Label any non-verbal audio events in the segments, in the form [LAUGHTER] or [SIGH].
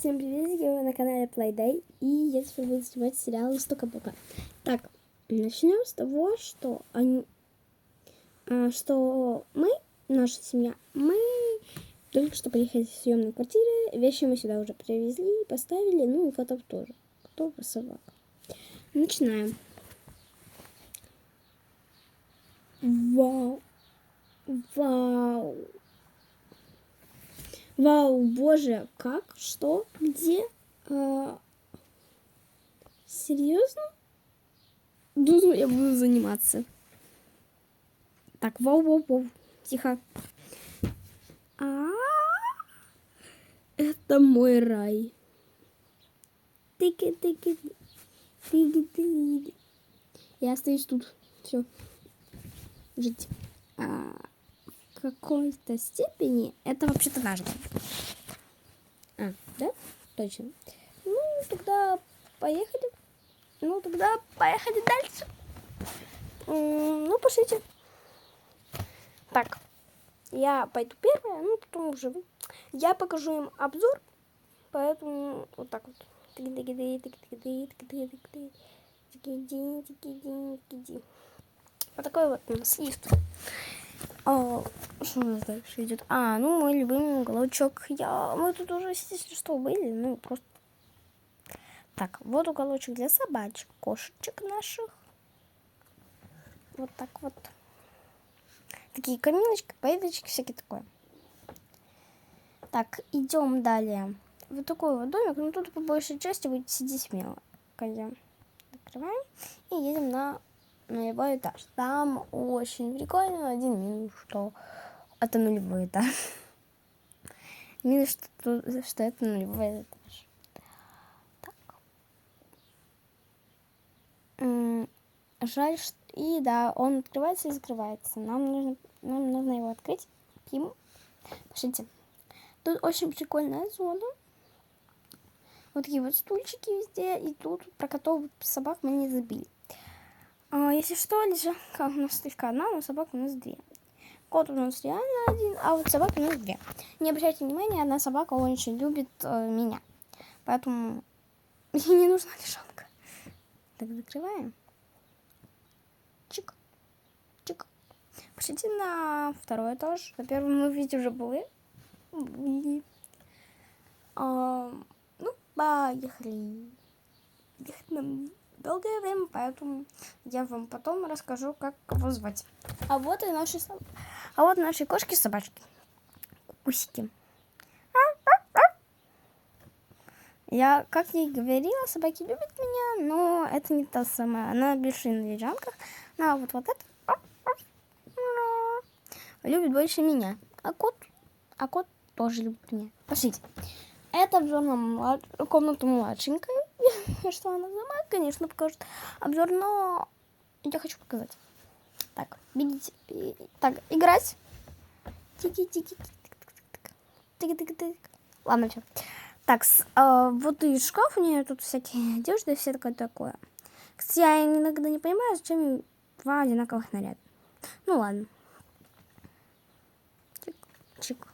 Всем привет, вы на канале Playday, и я теперь буду снимать сериал «Истока Бока». Так, начнем с того, что они, а, что мы, наша семья, мы только что приехали с съемной квартиры, вещи мы сюда уже привезли, поставили, ну и котов тоже, котов и собак. Начинаем. Вау, вау. Вау, боже, как? Что? Где? А... Серьезно? Буду, я буду заниматься. Так, вау, вау, вау. Тихо. А, это мой рай. Тыки, тыки, тыки, тыки. Я остаюсь тут. Все. Жить. А какой-то степени это вообще-то важно. А, да? Точно. Ну, тогда поехали. Ну, тогда поехали дальше. Ну, пошлите. Так, я пойду первая, ну, потом уже вы. Я покажу им обзор, поэтому вот так вот. Вот такой вот у нас лист. А, что у нас дальше идет? А, ну мой любимый уголочек. Я... Мы тут уже, если что, были. Ну, просто... Так, вот уголочек для собачек, кошечек наших. Вот так вот. Такие каминочки, поедочки, всякие такое. Так, идем далее. Вот такой вот домик, но тут по большей части будет сидеть смело. Пойдем. Закрываем и едем на нулевой этаж. Там очень прикольно. Один минус, что это нулевой этаж. [LAUGHS] Минус, что, что это нулевой этаж. Так. Жаль, что... И да, он открывается и закрывается. Нам нужно, нам нужно его открыть. Пим. Пишите. Тут очень прикольная зона. Вот такие вот стульчики везде. И тут про котов собак мы не забили. А, если что, лежанка у нас только одна, но собак у нас две. Кот у нас реально один, а вот собак у нас две. Не обращайте внимания, одна собака очень любит э, меня. Поэтому [LAUGHS] ей не нужна лежанка. Так, закрываем. Чик. Чик. Пошлите на второй этаж. На первом мы ведь уже были. И, а, ну, поехали. Ехать нам долгое время, поэтому я вам потом расскажу, как его звать. А вот и наши, а вот наши кошки-собачки. Кусики. Я, как я и говорила, собаки любят меня, но это не та самая. Она больше на лежанках. А вот, вот это любит больше меня. А кот, а кот тоже любит меня. Пошлите. Это обзор на млад... комнату младшенькой. [LAUGHS] Что она сама, конечно, покажет обзор, но я хочу показать. Так, видите, так, играть. Тики-тики. Тики-тики. Ладно, все. Так, с, э, вот и шкаф у нее тут всякие [LAUGHS] одежды, все такое такое. Кстати, я иногда не понимаю, зачем два одинаковых наряда. Ну ладно. Чик, чик.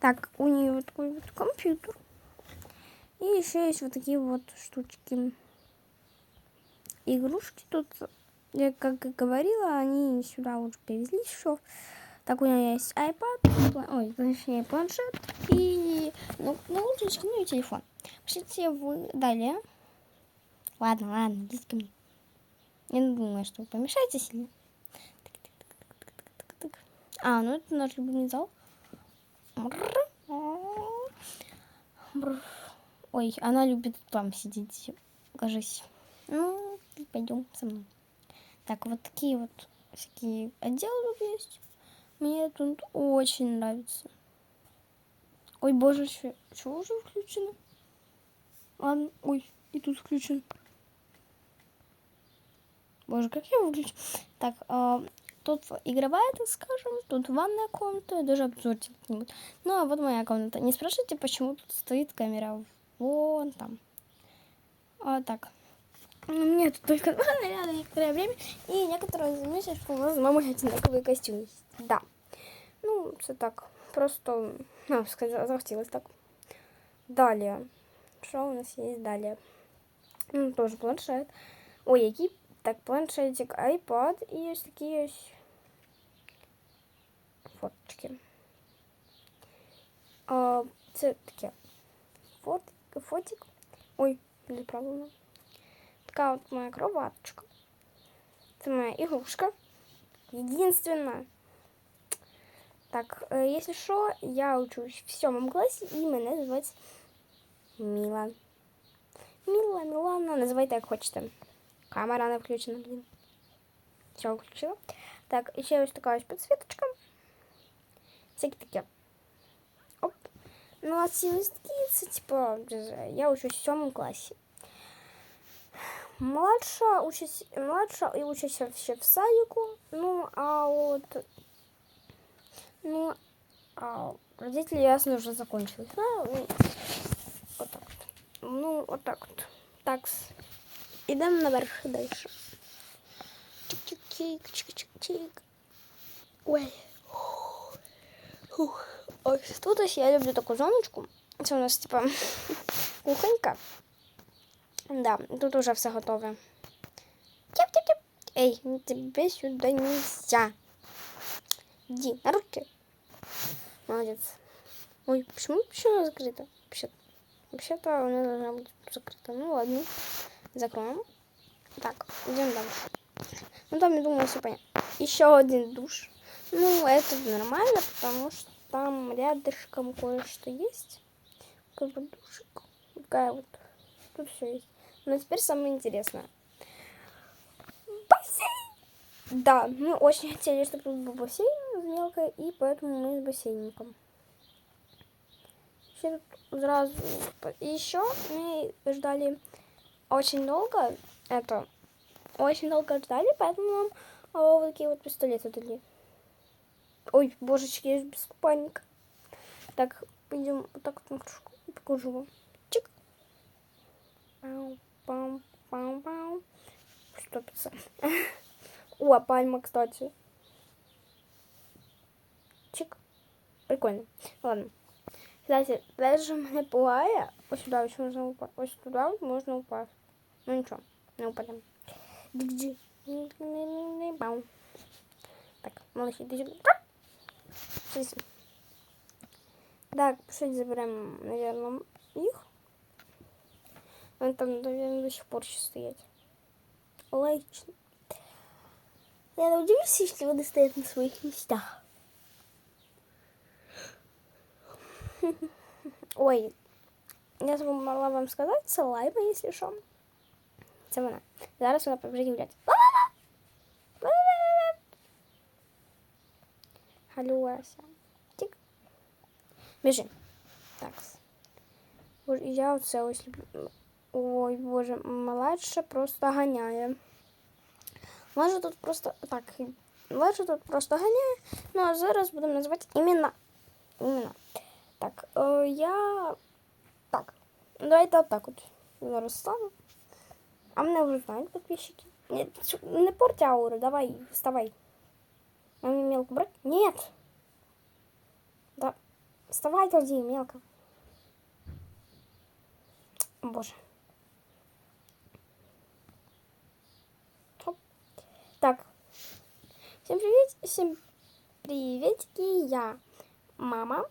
Так, у нее вот такой вот компьютер. И еще есть вот такие вот штучки. Игрушки тут, я как и говорила, они сюда уже привезли еще. Так, у меня есть iPad, ой, точнее планшет и ну, наушнички, ну и телефон. Пошлите вы далее. Ладно, ладно, идите ко мне. Я не думаю, что вы помешаете сильно. А, ну это наш любимый зал. Ой, она любит там сидеть, кажись. Ну, пойдем со мной. Так, вот такие вот всякие отделы тут есть. Мне тут очень нравится. Ой, боже, что, уже включено? Ладно, ой, и тут включен. Боже, как я выключу? Так, а, Тут игровая, так скажем, тут ванная комната, даже обзор типа Ну, а вот моя комната. Не спрашивайте, почему тут стоит камера Вон там. Вот так. У меня тут только два наряда некоторое время, и некоторые заметят, что у нас с мамой одинаковые костюмы. Да. Ну, все так. Просто, ну, сказать, захотелось так. Далі. Що у нас є далі? Ну, теж планшет. Ой, який так, планшетик, iPad і ось такі ось фоточки. А, це таке фот, фотик. Ой, неправильно. Така от моя кроваточка. Це моя ігрушка. Единственная. Так, э, если что, я учусь в сьомому класі і мене звати Міла. Міла, Мілана, називайте як хочете. Камера не включена, блін. Все, включила. Так, і ще ось така ось підсвіточка. Всякі такі. Оп. Ну, а ці листки, це, типа, я учусь в сьомому класі. Младша учась, младша і учиться ще в садику. Ну, а от Ну, а родители, ясно, уже закончили. Да? Ну, вот так вот. Ну, вот так вот. Так, идем наверх дальше. Чик-чик-чик, чик-чик-чик. Ой. Ух. Ось тут ось я люблю таку зоночку. Це у нас, типа, [LAUGHS] кухонька. Да, тут уже все готове. Тип-тип-тип. Эй, тебе сюда нельзя. Иди, на руки. Молодец. Ой, почему почему закрыто? Вообще-то вообще она должна быть закрыта. Ну ладно. Закроем. Так, идем дальше. Ну там, я думаю, все понятно. Еще один душ. Ну, это нормально, потому что там рядышком кое-что есть. Как бы душик. Такая вот. Тут все есть. Но теперь самое интересное. Да, мы очень хотели, чтобы тут был бассейн с мелкой, и поэтому мы с бассейником. Еще сразу... И еще мы ждали очень долго, это, очень долго ждали, поэтому нам о, вот такие вот пистолеты дали. Ой, божечки, я без купальника. Так, пойдем вот так вот на кружку и покажу вам. Чик. Пау, пау, пау, пау. Что писать? [LAUGHS] О, пальма, кстати. Чик. Прикольно. Ладно. Кстати, даже мене пугає. Ось сюди ось можна упасти. Ось туди можна упасть. Ну нічого, не упадемо. Джи. Так, малыші, іди сюди. Щось. Так, щось заберемо, наверное, їх. Вони там, наверное, до сих пор ще стоять. Логично. Я удивлюсь, если вони стоять на своих местах. [LAUGHS] Ой, я забула вам сказати, це лайма, якщо що. Це вона. Зараз вона побіжить гуляти. Галюся. Тік. Біжи. Так. Я оце ось люблю. Ой, боже, младша просто ганяє. Може тут просто так. Може тут просто ганяє. Ну а зараз будемо називати імена. Імена. Так, е, я. Так. Давайте отак от. Зараз стану. А мене вже знають підписчики. Не, не порти ауру, давай, вставай. Мне мелко брать? Нет. Да. Вставай, тоді, мелко. Боже. Так. Всем привет, всем приветики, я мама,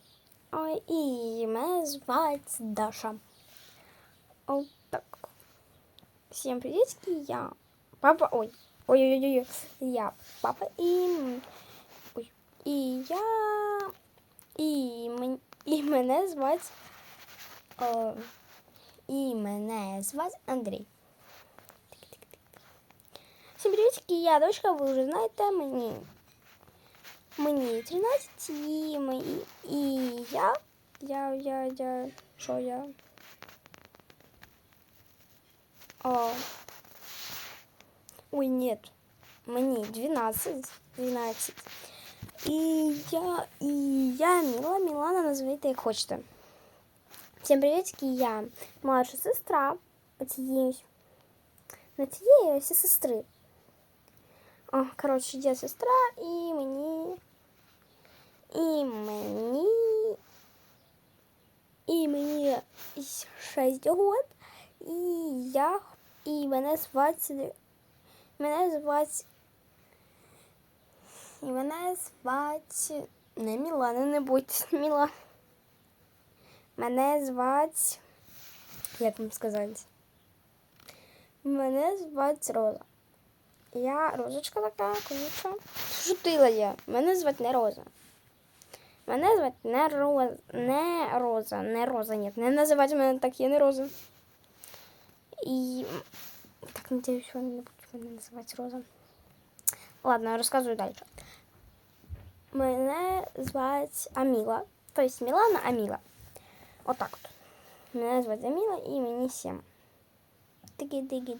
ой, и меня звать Даша. Вот так. Всем приветики, я папа, ой, ой-ой-ой, я папа и, ой, и я, и, и мене звать, о, і мене звать Андрій. Всім привітки, я дочка, ви вже знаєте мені. Мені 13 і, мої, і я. Я, я, я, що я? О. Ой, нет. Мені 12. 12. І я, і я Міла, Мілана, називайте як хочете. Всім привітки, я младша сестра цієї, на цієї ось сестри. О, коротше, є сестра і мені. І мені. і мені 6 год. І я і мене звати мене звати і мене звати не Мілана, не будь [LAUGHS] Мілана. Мене звати як вам сказати? Мене звати Роза. Я розочка така, колюча. Шутила я. Мене звати не Роза. Мене звати не Роза. Не Роза. Не Роза. Ні, не називайте мене так, я не Роза. І так, надіюсь, вони не будуть мене називати Роза. Ладно, я розказую далі. Мене звати Аміла. Тобто Мілана Аміла. Отак от. Мене звати Аміла і мені 7. Тики-тики.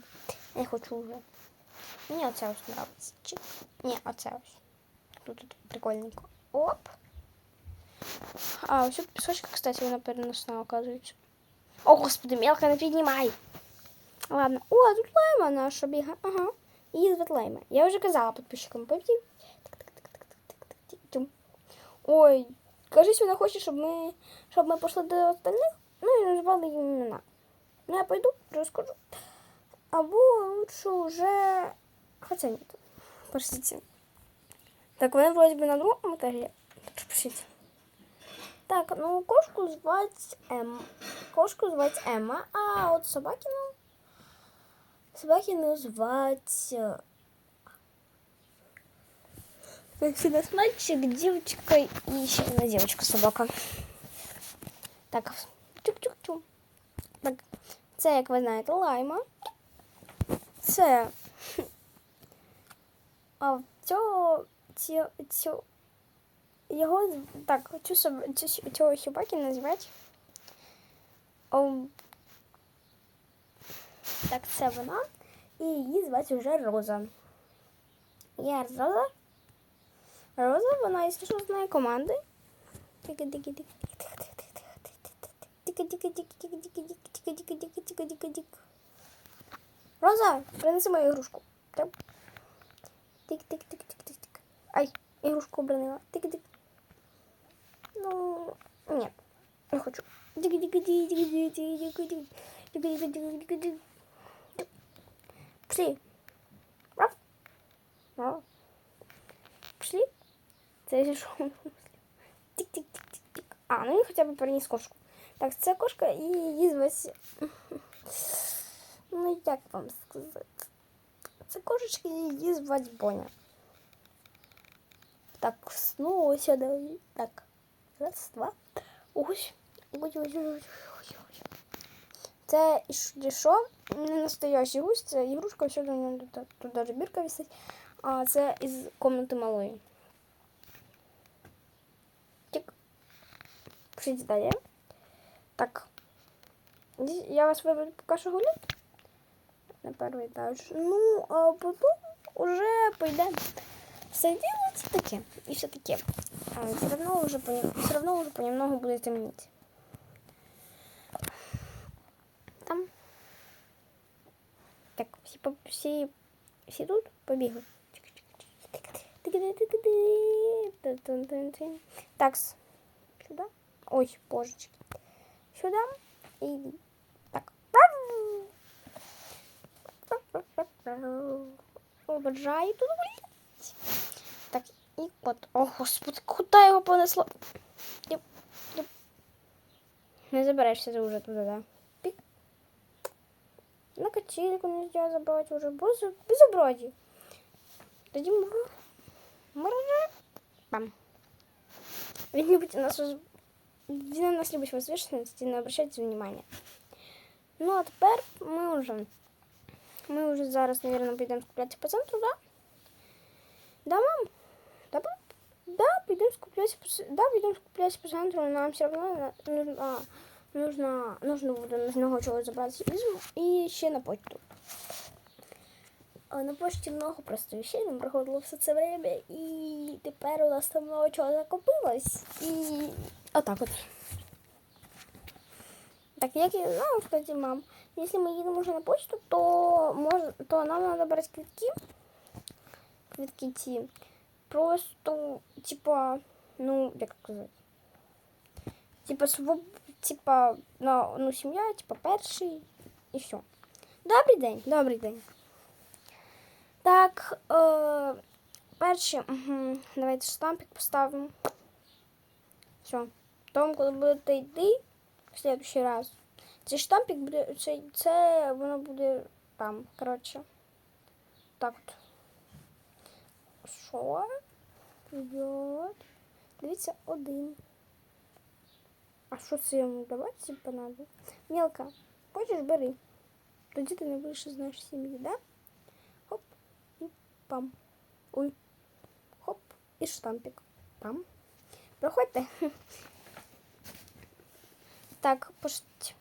Я хочу вже. Мені оце ось подобається. Чик. Ні, оце ось. Тут, тут прикольненько. Оп. А, ось пісочка, кстати, вона переносна, оказується. О, господи, мелко не піднімай. Ладно. О, тут лайма наша біга. Ага. Її звати лайма. Я вже казала підписчикам. Пойти. Ой, кажись, вона хоче, щоб ми, щоб ми пішли до остальних, ну і назвали їм імена. Ну, я пойду, розкажу. Або лучше уже... Хотя нет. Простите. Так, вони вроде бы на другому этаже. Пишите. Так, ну кошку звать Ем. Кошку звать Емма, а от собакину... Собакину звать... Как всегда, мальчик, девочка и еще одна девочка собака. Так, чук-чук-чук. Так, це, як ви знаєте, лайма. Це. А цього цього, цього його так, цю соб... цю, цього собаки називають. Так, це вона. І її звати вже Роза. Я Роза. Роза, вона, якщо що, знає команди. Роза, принеси мою ігрушку. Тик-тик-тик-тик-тик-тик. Ай, ігрушку обронила. Тик-тик. Ну, ні, не хочу. Тик-тик-тик-тик-тик-тик-тик. Пошли. Раф. Раф. Пошли. Це я що? [LAUGHS] Тик-тик-тик-тик-тик. А, ну і хоча б переніс кошку. Так, це кошка і її звать... [LAUGHS] Ну, як вам сказати? Це кошечки її звать Боня. Так, ну ось сюди. Так. Раз, два. Ось. Ось, ось, ось, ось, ось. Це що? Не настоящий гусь, це ігрушка, все тут, тут даже бірка висить. А це із комнати малої. Тик. Пишіть далі. Так. Я вас виведу поки що гуляти на перший етаж. Ну, а потім уже пойдемо все делать таке. І все таке. Все равно уже понемногу буде темніть. Там. Так, всі, всі, всі тут побігли. Так, сюда. Ой, божечки. Сюда и так. Обожаю тут гулять. Так, и вот. О, господи, куда его понесло? Не забираешься ты уже туда, да? Пик. На качельку нельзя забрать уже. Без, безобразие. Дадим мрррр. Бам. Він любить нас він на нас любить возвышенности, не обращайте внимания. Ну, а тепер ми вже ми вже зараз, мабуть, підемо скуплятися по центру, да? Да, мам? Да, пап? Да, підемо скуплятися по да, підемо скуплятися по центру, нам все равно нужно, нужно, нужно буде з нього чогось забрати і ще на почту. А на почті много просто вещей нам проходило все це время, і тепер у нас там много чого закопилось. І отак от. Так, як я знаю, кстати, мам, если мы едем уже на почту, то, мож, то нам надо брать квитки. Квитки ті. Просто, типа, ну, як сказати. Типа, своб... типа, ну, ну сім'я, типа, перший і все. Добрий день, добрий день. Так, е, перший, угу, давайте штампик поставимо. Все. Тому, коли будете йти в следующий раз, цей штампик буде, це, це воно буде там, коротше. Так от. Що? Дивіться, один. А що це йому давати типа надо? Мелка, хочеш бери. Тоді ти не будеш знаєш сім'ї, да? Хоп і пам. Ой. Хоп, і штампик. Пам. Проходьте. [LAUGHS] Так, пошліть.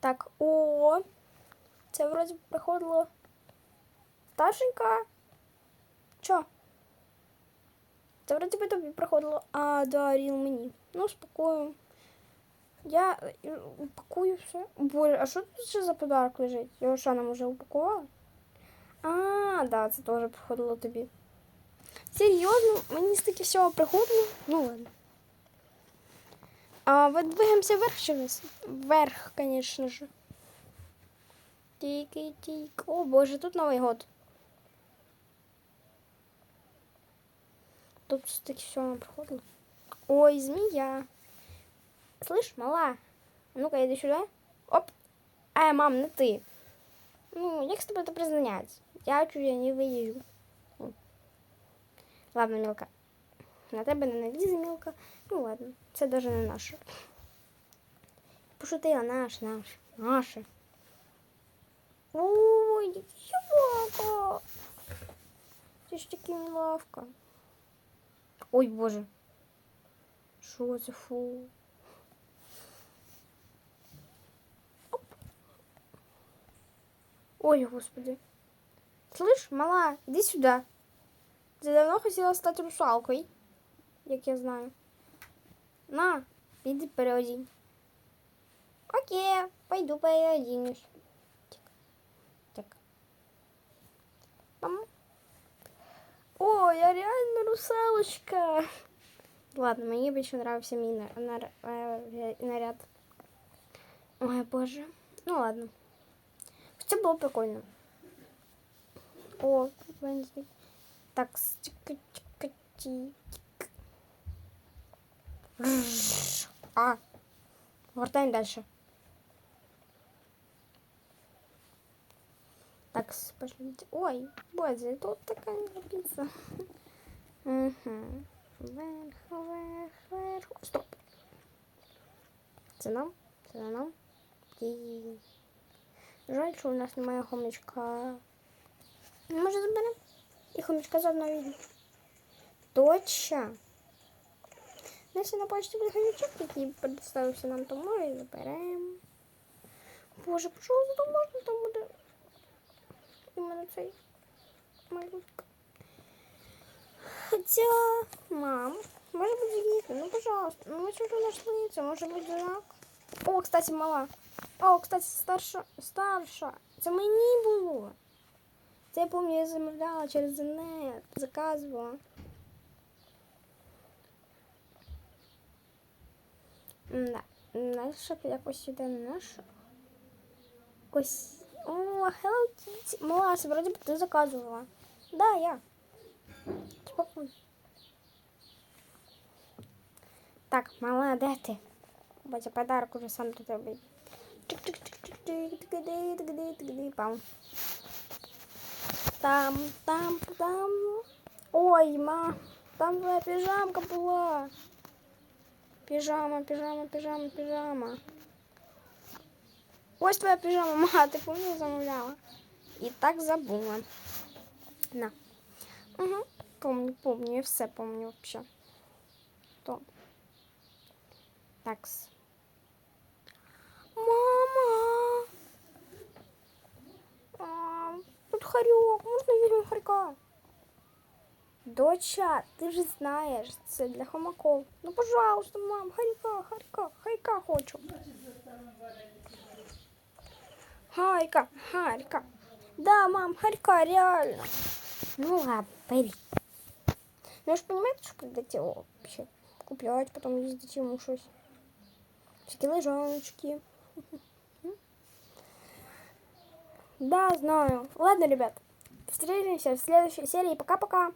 Так, о, це вроді приходило. Старшенька. Це вроді би тобі приходило. А, да, Ріл мені. Ну, спокою. Я е, упакую все. Боже, а що тут ще за подарок лежить? Його що нам уже упакували? А, да, це теж приходило тобі. Серйозно, мені стільки всього приходило? Ну ладно. А вот двигаемся вверх сейчас. Вверх, конечно же. Тик-тик. О, боже, тут Новый год. Тут таки все нам приходило. Ой, змея. Слышь, мала. А Ну-ка, иди сюда. Оп. Ай, мам, не ты. Ну, як з тобою это признать? Я чую, я не виїжджу. Ладно, мілка. На тебе не налізе мілка. Ну ладно, це даже не наше. Пошутила, наше, наше, наше. Ой, собака. Це ж таки милавка. Ой, боже. Що це фу? Ой, господи. Слышь, мала, иди сюда. Ты давно хотела стать русалкой, як я знаю. На, иди переодень. Окей, пойду переоденусь. Так. Так. Пам. О, я реально русалочка. Ладно, мені більше нравився мій нар- нар- е, наряд. Ой, боже. Ну ладно. Це було прикольно. О, тут Венздей. Так, чика-чика-чик. Ржж. А. Гортаем дальше. Так, пошлите. Ой, боже, тут такая пицца. Угу. Вверх, вверх, вверх. Стоп. Це нам? Це нам? І... Жаль, що у нас немає хомячка. Ну, Може заберемо? І хомячка заодно візьмемо. Точно. Ну, Якщо на почті буде хомячок, який представився нам, то може і заберемо. Боже, пожалуйста, можна там буде. Іменно цей малюк. Хотя, мам, может быть загибель, ну пожалуйста, ну мы что-то нашли, это может быть знак. О, кстати, мала. О, кстати, старша, старша. Це мені було. Це я пам'ятаю, я замовляла через інет, заказувала. Да. Наша якось іде наша. Ось. о, Hello Kitty. Мала, це вроде бы ти заказувала. Да, я. Спокойно. Так, де ти? Батя подарок уже сам тебе. Пам. Там, там, там. Ой, ма, там твоя пижамка була. Пижама, пижама, пижама, пижама. Ось твоя пижама, ма, ти помню замовляла? І так забула. На. Угу. Помню, помню, я все помню вообще. То. Такс. Мама! А, тут хорек, можно візьмемо хорька? Доча, ти ж знаєш, це для хомаков. Ну, пожалуйста, мам, хорька, хорька, хорька хочу. Хайка, харька. Да, мам, хорька, реально. Ну ладно, бери. Ну, вы же понимаете, что когда тебе вообще купляти, потім їздити йому щось. Всякі лежаночки. [LAUGHS] Да, знаю. Ладно, ребят. Встретимся в следующей серии. Пока-пока.